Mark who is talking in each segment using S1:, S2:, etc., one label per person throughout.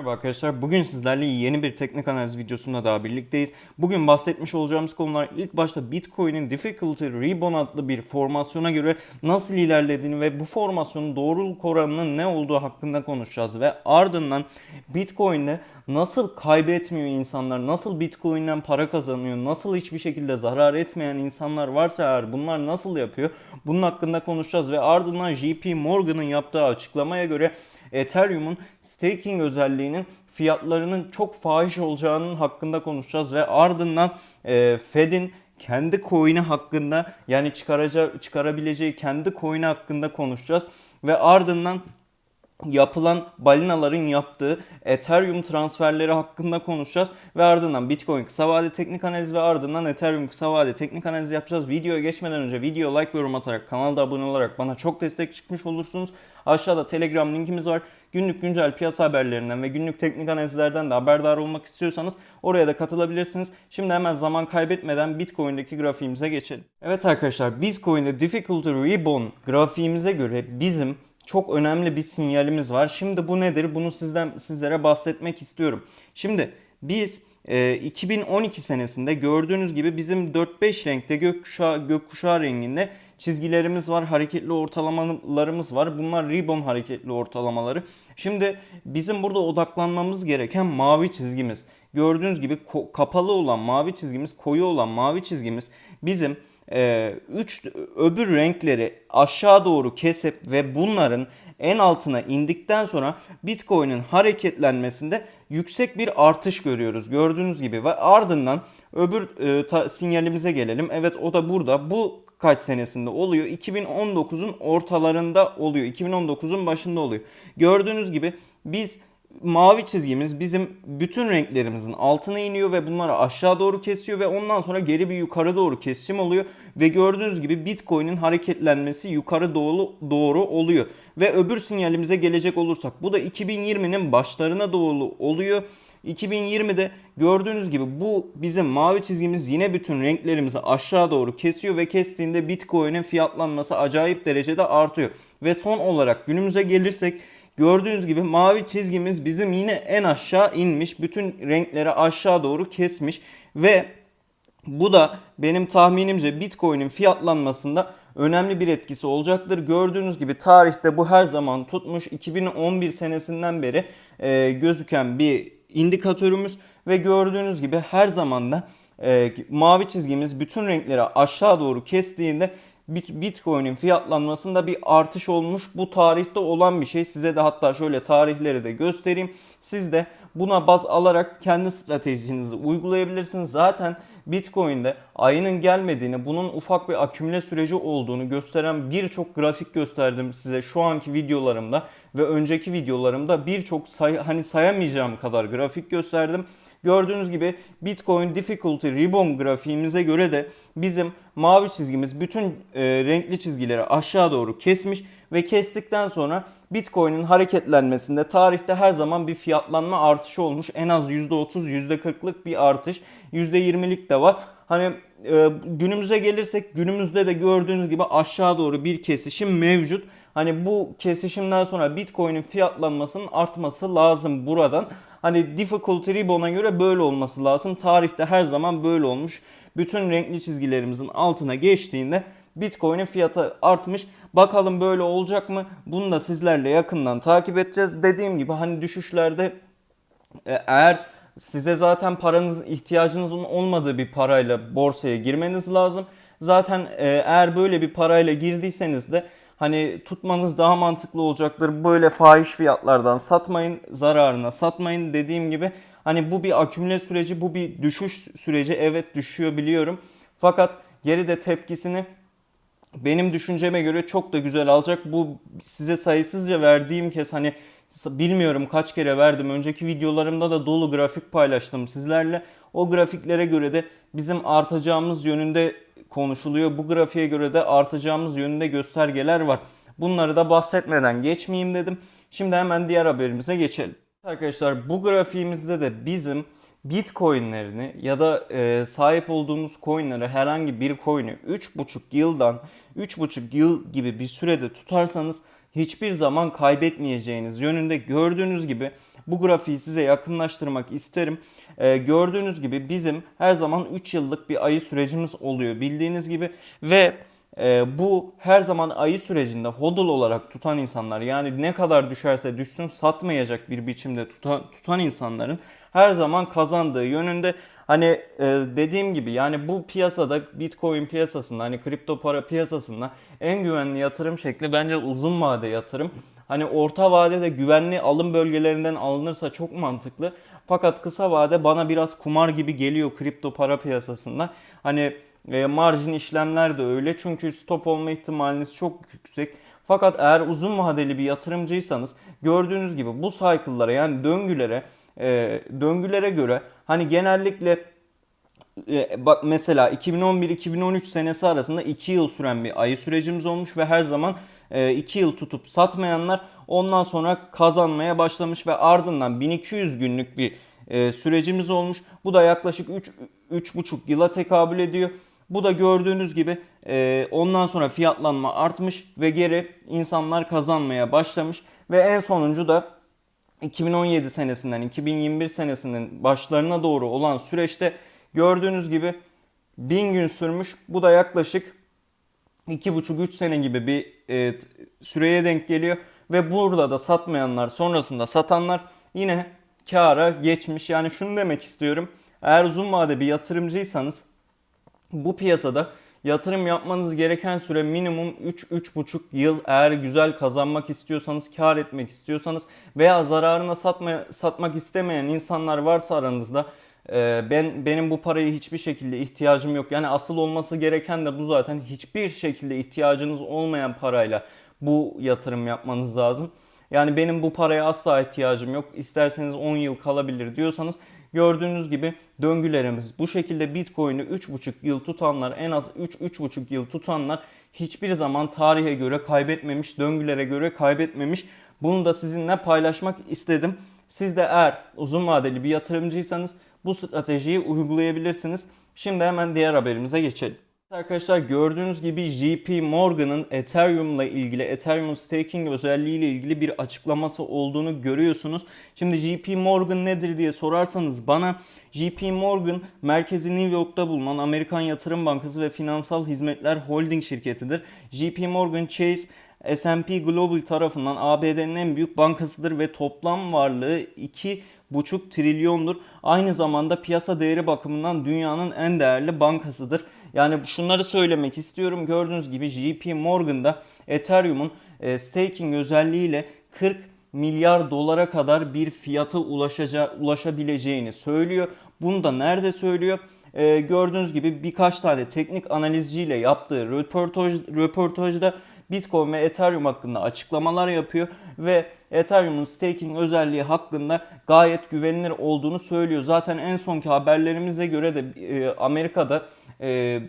S1: Merhaba arkadaşlar. Bugün sizlerle yeni bir teknik analiz videosunda daha birlikteyiz. Bugün bahsetmiş olacağımız konular ilk başta Bitcoin'in Difficulty Reborn adlı bir formasyona göre nasıl ilerlediğini ve bu formasyonun doğruluk oranının ne olduğu hakkında konuşacağız. Ve ardından Bitcoin'de nasıl kaybetmiyor insanlar, nasıl Bitcoin'den para kazanıyor, nasıl hiçbir şekilde zarar etmeyen insanlar varsa eğer bunlar nasıl yapıyor? Bunun hakkında konuşacağız ve ardından JP Morgan'ın yaptığı açıklamaya göre Ethereum'un staking özelliğinin fiyatlarının çok fahiş olacağının hakkında konuşacağız ve ardından e, Fed'in kendi coin'i hakkında yani çıkaracağı, çıkarabileceği kendi coin'i hakkında konuşacağız ve ardından yapılan balinaların yaptığı Ethereum transferleri hakkında konuşacağız ve ardından Bitcoin kısa vade teknik analiz ve ardından Ethereum kısa vade teknik analiz yapacağız. Videoya geçmeden önce video like ve yorum atarak kanalda abone olarak bana çok destek çıkmış olursunuz. Aşağıda Telegram linkimiz var. Günlük güncel piyasa haberlerinden ve günlük teknik analizlerden de haberdar olmak istiyorsanız oraya da katılabilirsiniz. Şimdi hemen zaman kaybetmeden Bitcoin'deki grafiğimize geçelim. Evet arkadaşlar Bitcoin'de Difficulty Reborn grafiğimize göre bizim çok önemli bir sinyalimiz var. Şimdi bu nedir? Bunu sizden sizlere bahsetmek istiyorum. Şimdi biz e, 2012 senesinde gördüğünüz gibi bizim 4-5 renkte gökkuşağı, gökkuşağı renginde çizgilerimiz var, hareketli ortalamalarımız var. Bunlar ribbon hareketli ortalamaları. Şimdi bizim burada odaklanmamız gereken mavi çizgimiz. Gördüğünüz gibi kapalı olan mavi çizgimiz, koyu olan mavi çizgimiz bizim 3 e, üç öbür renkleri aşağı doğru kesip ve bunların en altına indikten sonra Bitcoin'in hareketlenmesinde yüksek bir artış görüyoruz gördüğünüz gibi ve ardından öbür e, ta, sinyalimize gelelim. Evet o da burada. Bu kaç senesinde oluyor? 2019'un ortalarında oluyor. 2019'un başında oluyor. Gördüğünüz gibi biz mavi çizgimiz bizim bütün renklerimizin altına iniyor ve bunları aşağı doğru kesiyor ve ondan sonra geri bir yukarı doğru kesim oluyor ve gördüğünüz gibi Bitcoin'in hareketlenmesi yukarı doğru doğru oluyor. Ve öbür sinyalimize gelecek olursak bu da 2020'nin başlarına doğru oluyor. 2020'de gördüğünüz gibi bu bizim mavi çizgimiz yine bütün renklerimizi aşağı doğru kesiyor ve kestiğinde Bitcoin'in fiyatlanması acayip derecede artıyor. Ve son olarak günümüze gelirsek Gördüğünüz gibi mavi çizgimiz bizim yine en aşağı inmiş. Bütün renkleri aşağı doğru kesmiş ve bu da benim tahminimce Bitcoin'in fiyatlanmasında önemli bir etkisi olacaktır. Gördüğünüz gibi tarihte bu her zaman tutmuş 2011 senesinden beri e, gözüken bir indikatörümüz ve gördüğünüz gibi her zaman da e, mavi çizgimiz bütün renkleri aşağı doğru kestiğinde Bitcoin'in fiyatlanmasında bir artış olmuş. Bu tarihte olan bir şey. Size de hatta şöyle tarihleri de göstereyim. Siz de buna baz alarak kendi stratejinizi uygulayabilirsiniz. Zaten Bitcoin'de ayının gelmediğini, bunun ufak bir akümüle süreci olduğunu gösteren birçok grafik gösterdim size şu anki videolarımda ve önceki videolarımda birçok say hani sayamayacağım kadar grafik gösterdim. Gördüğünüz gibi Bitcoin Difficulty Ribbon grafiğimize göre de bizim mavi çizgimiz bütün e, renkli çizgileri aşağı doğru kesmiş ve kestikten sonra Bitcoin'in hareketlenmesinde tarihte her zaman bir fiyatlanma artışı olmuş. En az %30, %40'lık bir artış, %20'lik de var. Hani e, günümüze gelirsek günümüzde de gördüğünüz gibi aşağı doğru bir kesişim mevcut. Hani bu kesişimden sonra Bitcoin'in fiyatlanmasının artması lazım buradan. Hani difficulty ribbon'a göre böyle olması lazım. Tarihte her zaman böyle olmuş. Bütün renkli çizgilerimizin altına geçtiğinde Bitcoin'in fiyatı artmış. Bakalım böyle olacak mı? Bunu da sizlerle yakından takip edeceğiz. Dediğim gibi hani düşüşlerde e, eğer size zaten paranız ihtiyacınızın olmadığı bir parayla borsaya girmeniz lazım. Zaten e, eğer böyle bir parayla girdiyseniz de hani tutmanız daha mantıklı olacaktır. Böyle fahiş fiyatlardan satmayın, zararına satmayın dediğim gibi. Hani bu bir akümüle süreci, bu bir düşüş süreci. Evet düşüyor biliyorum. Fakat geri de tepkisini benim düşünceme göre çok da güzel alacak. Bu size sayısızca verdiğim kez hani bilmiyorum kaç kere verdim. Önceki videolarımda da dolu grafik paylaştım sizlerle. O grafiklere göre de bizim artacağımız yönünde konuşuluyor. Bu grafiğe göre de artacağımız yönünde göstergeler var. Bunları da bahsetmeden geçmeyeyim dedim. Şimdi hemen diğer haberimize geçelim. Arkadaşlar bu grafiğimizde de bizim Bitcoin'lerini ya da e, sahip olduğumuz coin'leri herhangi bir coin'i 3,5 yıldan 3,5 yıl gibi bir sürede tutarsanız hiçbir zaman kaybetmeyeceğiniz yönünde gördüğünüz gibi bu grafiği size yakınlaştırmak isterim. Ee, gördüğünüz gibi bizim her zaman 3 yıllık bir ayı sürecimiz oluyor bildiğiniz gibi ve e, bu her zaman ayı sürecinde hodl olarak tutan insanlar yani ne kadar düşerse düşsün satmayacak bir biçimde tutan, tutan insanların her zaman kazandığı yönünde hani e, dediğim gibi yani bu piyasada bitcoin piyasasında hani kripto para piyasasında en güvenli yatırım şekli bence uzun vade yatırım. Hani orta vadede güvenli alım bölgelerinden alınırsa çok mantıklı. Fakat kısa vade bana biraz kumar gibi geliyor kripto para piyasasında. Hani e, marjin işlemler de öyle çünkü stop olma ihtimaliniz çok yüksek. Fakat eğer uzun vadeli bir yatırımcıysanız gördüğünüz gibi bu cycle'lara yani döngülere e, döngülere göre hani genellikle e, bak mesela 2011-2013 senesi arasında 2 yıl süren bir ayı sürecimiz olmuş ve her zaman 2 yıl tutup satmayanlar ondan sonra kazanmaya başlamış ve ardından 1200 günlük bir e, sürecimiz olmuş. Bu da yaklaşık 3 3,5 yıla tekabül ediyor. Bu da gördüğünüz gibi e, ondan sonra fiyatlanma artmış ve geri insanlar kazanmaya başlamış ve en sonuncu da 2017 senesinden 2021 senesinin başlarına doğru olan süreçte gördüğünüz gibi 1000 gün sürmüş. Bu da yaklaşık 2,5-3 sene gibi bir e, süreye denk geliyor. Ve burada da satmayanlar sonrasında satanlar yine kâra geçmiş. Yani şunu demek istiyorum. Eğer uzun vade bir yatırımcıysanız bu piyasada yatırım yapmanız gereken süre minimum 3-3,5 yıl eğer güzel kazanmak istiyorsanız, kar etmek istiyorsanız veya zararına satma, satmak istemeyen insanlar varsa aranızda e, ben benim bu parayı hiçbir şekilde ihtiyacım yok. Yani asıl olması gereken de bu zaten hiçbir şekilde ihtiyacınız olmayan parayla bu yatırım yapmanız lazım. Yani benim bu paraya asla ihtiyacım yok. İsterseniz 10 yıl kalabilir diyorsanız Gördüğünüz gibi döngülerimiz bu şekilde Bitcoin'i 3,5 yıl tutanlar en az 3-3,5 yıl tutanlar hiçbir zaman tarihe göre kaybetmemiş, döngülere göre kaybetmemiş. Bunu da sizinle paylaşmak istedim. Siz de eğer uzun vadeli bir yatırımcıysanız bu stratejiyi uygulayabilirsiniz. Şimdi hemen diğer haberimize geçelim. Arkadaşlar gördüğünüz gibi JP Morgan'ın Ethereum ile ilgili Ethereum staking özelliği ile ilgili bir açıklaması olduğunu görüyorsunuz. Şimdi JP Morgan nedir diye sorarsanız bana JP Morgan merkezi New York'ta bulunan Amerikan Yatırım Bankası ve Finansal Hizmetler Holding şirketidir. JP Morgan Chase S&P Global tarafından ABD'nin en büyük bankasıdır ve toplam varlığı 2,5 trilyondur. Aynı zamanda piyasa değeri bakımından dünyanın en değerli bankasıdır. Yani şunları söylemek istiyorum. Gördüğünüz gibi JP Morgan'da Ethereum'un e, staking özelliğiyle 40 milyar dolara kadar bir fiyata ulaşacağı, ulaşabileceğini söylüyor. Bunu da nerede söylüyor? Ee, gördüğünüz gibi birkaç tane teknik analizciyle yaptığı röportaj, röportajda Bitcoin ve Ethereum hakkında açıklamalar yapıyor ve Ethereum'un staking özelliği hakkında gayet güvenilir olduğunu söylüyor. Zaten en sonki haberlerimize göre de e, Amerika'da e,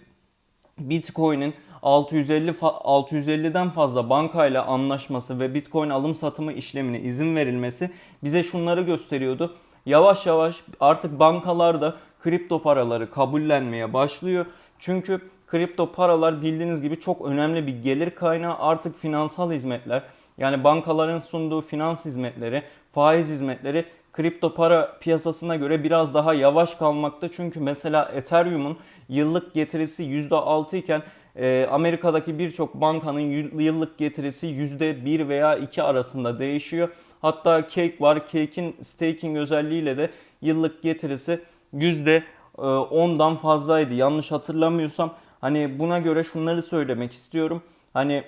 S1: Bitcoin'in 650 650'den fazla bankayla anlaşması ve Bitcoin alım satımı işlemine izin verilmesi bize şunları gösteriyordu. Yavaş yavaş artık bankalar da kripto paraları kabullenmeye başlıyor. Çünkü kripto paralar bildiğiniz gibi çok önemli bir gelir kaynağı. Artık finansal hizmetler yani bankaların sunduğu finans hizmetleri, faiz hizmetleri kripto para piyasasına göre biraz daha yavaş kalmakta. Çünkü mesela Ethereum'un yıllık getirisi %6 iken e, Amerika'daki birçok bankanın yıllık getirisi %1 veya 2 arasında değişiyor. Hatta Cake var. Cake'in staking özelliğiyle de yıllık getirisi %10'dan fazlaydı. Yanlış hatırlamıyorsam hani buna göre şunları söylemek istiyorum. Hani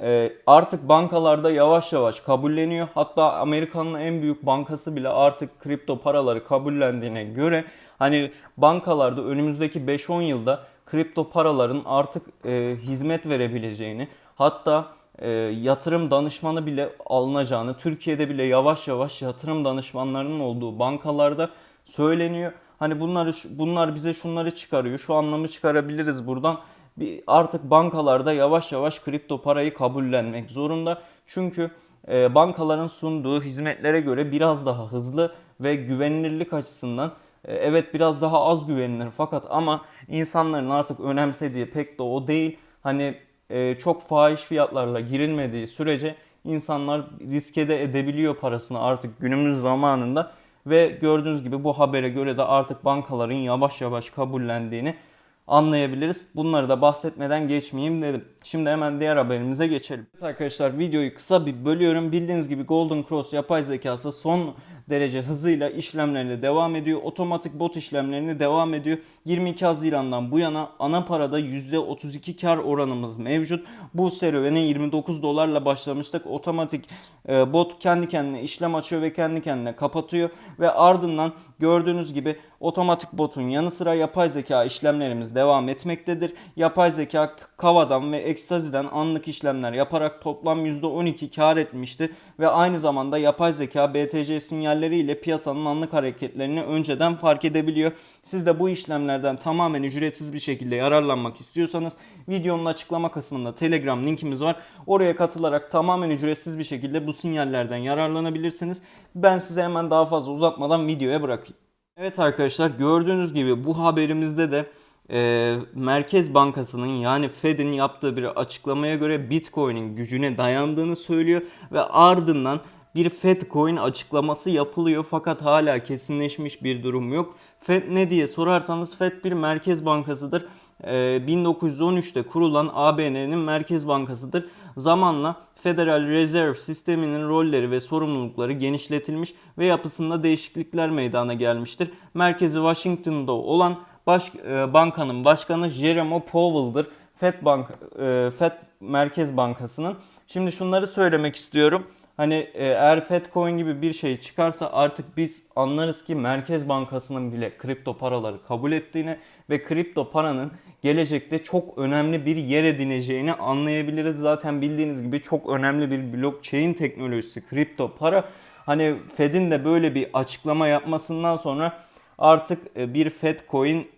S1: e, artık bankalarda yavaş yavaş kabulleniyor. Hatta Amerika'nın en büyük bankası bile artık kripto paraları kabullendiğine göre hani bankalarda önümüzdeki 5-10 yılda kripto paraların artık e, hizmet verebileceğini hatta e, yatırım danışmanı bile alınacağını Türkiye'de bile yavaş yavaş yatırım danışmanlarının olduğu bankalarda söyleniyor. Hani bunları bunlar bize şunları çıkarıyor. Şu anlamı çıkarabiliriz buradan bir artık bankalarda yavaş yavaş kripto parayı kabullenmek zorunda. Çünkü e, bankaların sunduğu hizmetlere göre biraz daha hızlı ve güvenilirlik açısından e, evet biraz daha az güvenilir fakat ama insanların artık önemsediği pek de o değil. Hani e, çok fahiş fiyatlarla girilmediği sürece insanlar riske de edebiliyor parasını artık günümüz zamanında ve gördüğünüz gibi bu habere göre de artık bankaların yavaş yavaş kabullendiğini anlayabiliriz. Bunları da bahsetmeden geçmeyeyim dedim. Şimdi hemen diğer haberimize geçelim. Evet arkadaşlar videoyu kısa bir bölüyorum. Bildiğiniz gibi Golden Cross yapay zekası son derece hızıyla işlemlerine devam ediyor. Otomatik bot işlemlerine devam ediyor. 22 Haziran'dan bu yana ana parada %32 kar oranımız mevcut. Bu serüvene 29 dolarla başlamıştık. Otomatik e, bot kendi kendine işlem açıyor ve kendi kendine kapatıyor ve ardından gördüğünüz gibi otomatik botun yanı sıra yapay zeka işlemlerimiz devam etmektedir. Yapay zeka Kava'dan ve Ekstazi'den anlık işlemler yaparak toplam %12 kar etmişti ve aynı zamanda yapay zeka BTC sinyalleriyle piyasanın anlık hareketlerini önceden fark edebiliyor. Siz de bu işlemlerden tamamen ücretsiz bir şekilde yararlanmak istiyorsanız videonun açıklama kısmında Telegram linkimiz var. Oraya katılarak tamamen ücretsiz bir şekilde bu sinyallerden yararlanabilirsiniz. Ben size hemen daha fazla uzatmadan videoya bırakayım. Evet arkadaşlar gördüğünüz gibi bu haberimizde de e, Merkez Bankası'nın yani Fed'in yaptığı bir açıklamaya göre Bitcoin'in gücüne dayandığını söylüyor ve ardından bir Fed coin açıklaması yapılıyor fakat hala kesinleşmiş bir durum yok. Fed ne diye sorarsanız Fed bir merkez bankasıdır. Ee, 1913'te kurulan AB'nin merkez bankasıdır. Zamanla Federal Reserve sisteminin rolleri ve sorumlulukları genişletilmiş ve yapısında değişiklikler meydana gelmiştir. Merkezi Washington'da olan baş, e, bankanın başkanı Jerome Powell'dır. Fed Bank e, Fed Merkez Bankası'nın. Şimdi şunları söylemek istiyorum. Hani e, eğer Fedcoin gibi bir şey çıkarsa artık biz anlarız ki Merkez Bankası'nın bile kripto paraları kabul ettiğini ve kripto paranın gelecekte çok önemli bir yer edineceğini anlayabiliriz. Zaten bildiğiniz gibi çok önemli bir blockchain teknolojisi kripto para. Hani Fed'in de böyle bir açıklama yapmasından sonra artık e, bir Fedcoin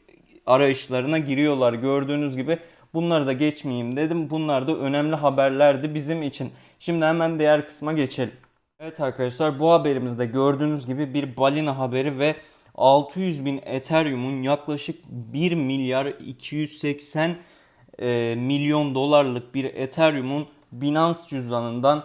S1: arayışlarına giriyorlar gördüğünüz gibi. Bunları da geçmeyeyim dedim. Bunlar da önemli haberlerdi bizim için. Şimdi hemen diğer kısma geçelim. Evet arkadaşlar bu haberimizde gördüğünüz gibi bir balina haberi ve 600 bin Ethereum'un yaklaşık 1 milyar 280 e, milyon dolarlık bir Ethereum'un Binance cüzdanından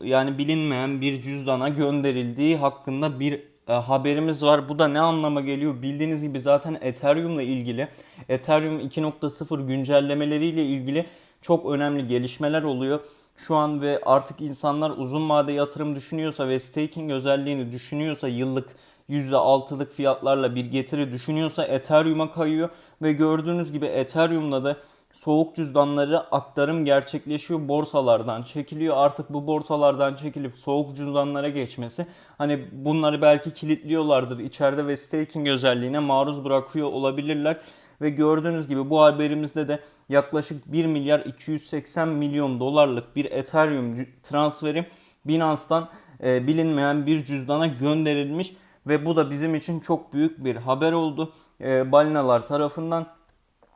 S1: yani bilinmeyen bir cüzdana gönderildiği hakkında bir haberimiz var. Bu da ne anlama geliyor? Bildiğiniz gibi zaten Ethereum'la ilgili Ethereum 2.0 güncellemeleriyle ilgili çok önemli gelişmeler oluyor. Şu an ve artık insanlar uzun vade yatırım düşünüyorsa ve staking özelliğini düşünüyorsa yıllık %6'lık fiyatlarla bir getiri düşünüyorsa Ethereum'a kayıyor ve gördüğünüz gibi Ethereum'da da soğuk cüzdanları aktarım gerçekleşiyor. Borsalardan çekiliyor. Artık bu borsalardan çekilip soğuk cüzdanlara geçmesi hani bunları belki kilitliyorlardır içeride ve staking özelliğine maruz bırakıyor olabilirler. Ve gördüğünüz gibi bu haberimizde de yaklaşık 1 milyar 280 milyon dolarlık bir Ethereum transferi Binance'dan e, bilinmeyen bir cüzdana gönderilmiş ve bu da bizim için çok büyük bir haber oldu. E, balinalar tarafından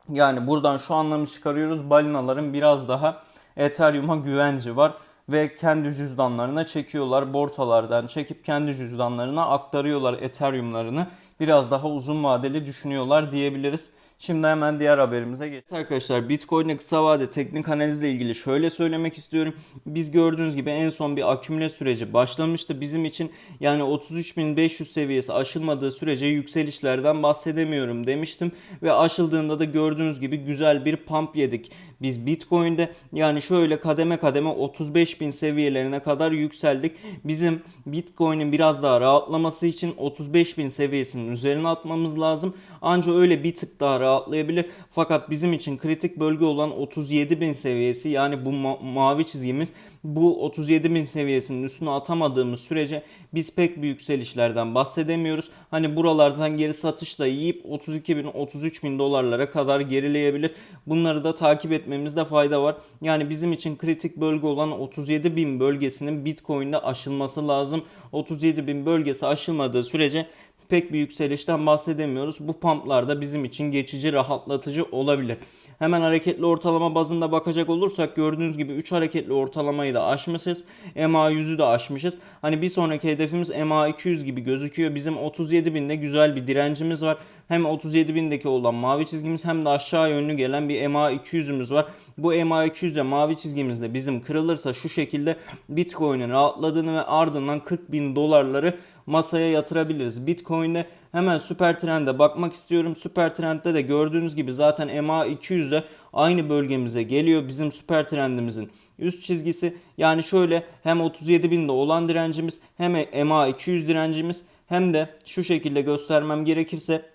S1: yani buradan şu anlamı çıkarıyoruz. Balinaların biraz daha Ethereum'a güvenci var ve kendi cüzdanlarına çekiyorlar. Borsalardan çekip kendi cüzdanlarına aktarıyorlar Ethereum'larını. Biraz daha uzun vadeli düşünüyorlar diyebiliriz. Şimdi hemen diğer haberimize geçelim. Arkadaşlar Bitcoin'e kısa vade teknik analizle ilgili şöyle söylemek istiyorum. Biz gördüğünüz gibi en son bir akümüle süreci başlamıştı. Bizim için yani 33.500 seviyesi aşılmadığı sürece yükselişlerden bahsedemiyorum demiştim. Ve aşıldığında da gördüğünüz gibi güzel bir pump yedik. Biz Bitcoin'de yani şöyle kademe kademe 35.000 seviyelerine kadar yükseldik. Bizim Bitcoin'in biraz daha rahatlaması için 35.000 seviyesinin üzerine atmamız lazım. Ancak öyle bir tık daha rahatlayabilir. Fakat bizim için kritik bölge olan 37.000 seviyesi yani bu ma- mavi çizgimiz bu 37.000 seviyesinin üstüne atamadığımız sürece biz pek büyük yükselişlerden bahsedemiyoruz. Hani buralardan geri satışla yiyip 32.000 33.000 dolarlara kadar gerileyebilir. Bunları da takip etmemizde fayda var. Yani bizim için kritik bölge olan 37.000 bölgesinin Bitcoin'de aşılması lazım. 37.000 bölgesi aşılmadığı sürece pek bir yükselişten bahsedemiyoruz. Bu pumplar da bizim için geçici rahatlatıcı olabilir. Hemen hareketli ortalama bazında bakacak olursak gördüğünüz gibi 3 hareketli ortalamayı da aşmışız. MA 100'ü de aşmışız. Hani bir sonraki hedefimiz MA 200 gibi gözüküyor. Bizim 37.000'de güzel bir direncimiz var. Hem 37.000'deki olan mavi çizgimiz hem de aşağı yönlü gelen bir MA 200'ümüz var. Bu MA 200 ve mavi çizgimizde bizim kırılırsa şu şekilde Bitcoin'in rahatladığını ve ardından 40 bin dolarları masaya yatırabiliriz. Bitcoin'de hemen süper trende bakmak istiyorum. Süper trendde de gördüğünüz gibi zaten MA 200'e aynı bölgemize geliyor. Bizim süper trendimizin üst çizgisi. Yani şöyle hem 37.000'de olan direncimiz hem MA 200 direncimiz hem de şu şekilde göstermem gerekirse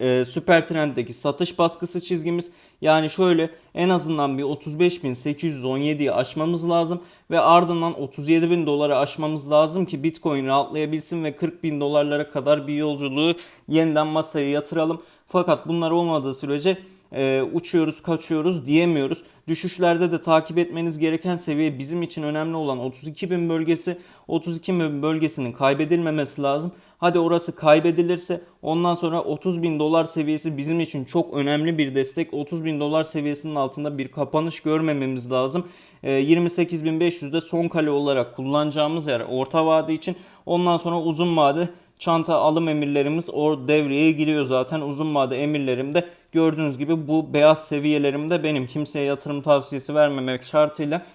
S1: e, süper trenddeki satış baskısı çizgimiz yani şöyle en azından bir 35.817'yi aşmamız lazım ve ardından 37.000 doları aşmamız lazım ki Bitcoin rahatlayabilsin ve 40.000 dolarlara kadar bir yolculuğu yeniden masaya yatıralım. Fakat bunlar olmadığı sürece e, uçuyoruz kaçıyoruz diyemiyoruz. Düşüşlerde de takip etmeniz gereken seviye bizim için önemli olan 32.000 bölgesi. 32.000 bölgesinin kaybedilmemesi lazım. Hadi orası kaybedilirse ondan sonra 30 bin dolar seviyesi bizim için çok önemli bir destek. 30 bin dolar seviyesinin altında bir kapanış görmememiz lazım. E, 28.500'de son kale olarak kullanacağımız yer orta vade için. Ondan sonra uzun vade çanta alım emirlerimiz o devreye giriyor zaten. Uzun vade emirlerimde gördüğünüz gibi bu beyaz seviyelerimde benim kimseye yatırım tavsiyesi vermemek şartıyla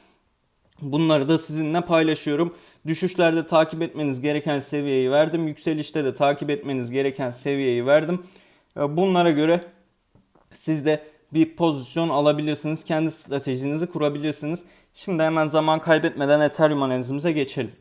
S1: bunları da sizinle paylaşıyorum. Düşüşlerde takip etmeniz gereken seviyeyi verdim. Yükselişte de takip etmeniz gereken seviyeyi verdim. Bunlara göre siz de bir pozisyon alabilirsiniz. Kendi stratejinizi kurabilirsiniz. Şimdi hemen zaman kaybetmeden Ethereum analizimize geçelim.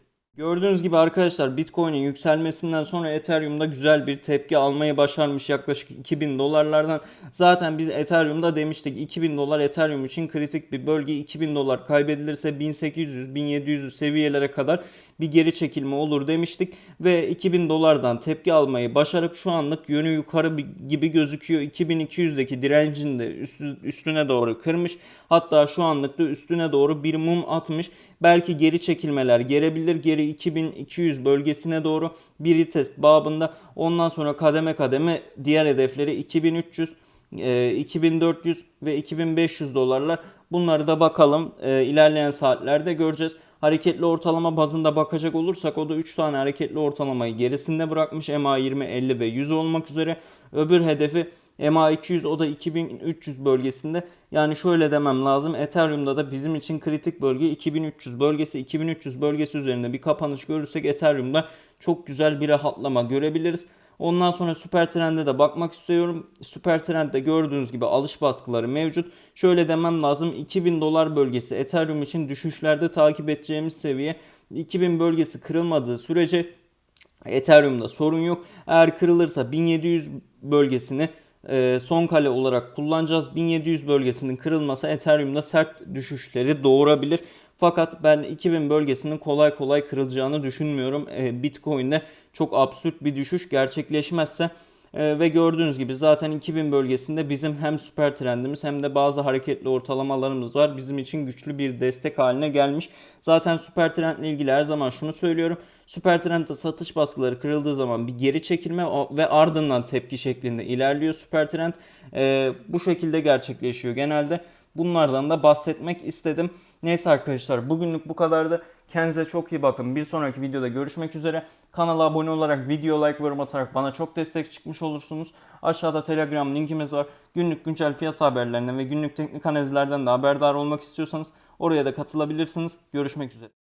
S1: Gördüğünüz gibi arkadaşlar Bitcoin'in yükselmesinden sonra Ethereum'da güzel bir tepki almayı başarmış yaklaşık 2000 dolarlardan. Zaten biz Ethereum'da demiştik 2000 dolar Ethereum için kritik bir bölge 2000 dolar kaybedilirse 1800-1700 seviyelere kadar bir geri çekilme olur demiştik ve 2000 dolardan tepki almayı başarıp şu anlık yönü yukarı gibi gözüküyor. 2200'deki direncin de üstü, üstüne doğru kırmış. Hatta şu anlık da üstüne doğru bir mum atmış. Belki geri çekilmeler gelebilir. Geri 2200 bölgesine doğru bir retest babında. Ondan sonra kademe kademe diğer hedefleri 2300 2400 ve 2500 dolarlar. Bunları da bakalım e, ilerleyen saatlerde göreceğiz. Hareketli ortalama bazında bakacak olursak o da 3 tane hareketli ortalamayı gerisinde bırakmış. MA 20, 50 ve 100 olmak üzere. Öbür hedefi MA 200 o da 2300 bölgesinde. Yani şöyle demem lazım. Ethereum'da da bizim için kritik bölge 2300 bölgesi. 2300 bölgesi üzerinde bir kapanış görürsek Ethereum'da çok güzel bir rahatlama görebiliriz. Ondan sonra süper trende de bakmak istiyorum. Süper trendde gördüğünüz gibi alış baskıları mevcut. Şöyle demem lazım 2000 dolar bölgesi Ethereum için düşüşlerde takip edeceğimiz seviye. 2000 bölgesi kırılmadığı sürece Ethereum'da sorun yok. Eğer kırılırsa 1700 bölgesini e, son kale olarak kullanacağız. 1700 bölgesinin kırılması Ethereum'da sert düşüşleri doğurabilir. Fakat ben 2000 bölgesinin kolay kolay kırılacağını düşünmüyorum. E, Bitcoin'de çok absürt bir düşüş gerçekleşmezse e, ve gördüğünüz gibi zaten 2000 bölgesinde bizim hem süper trendimiz hem de bazı hareketli ortalamalarımız var. Bizim için güçlü bir destek haline gelmiş. Zaten süper trendle ilgili her zaman şunu söylüyorum. Süper trendde satış baskıları kırıldığı zaman bir geri çekilme ve ardından tepki şeklinde ilerliyor süper trend. E, bu şekilde gerçekleşiyor genelde. Bunlardan da bahsetmek istedim. Neyse arkadaşlar bugünlük bu kadardı. Kendinize çok iyi bakın. Bir sonraki videoda görüşmek üzere. Kanala abone olarak, video like, yorum atarak bana çok destek çıkmış olursunuz. Aşağıda Telegram linkimiz var. Günlük güncel piyasa haberlerinden ve günlük teknik analizlerden de haberdar olmak istiyorsanız oraya da katılabilirsiniz. Görüşmek üzere.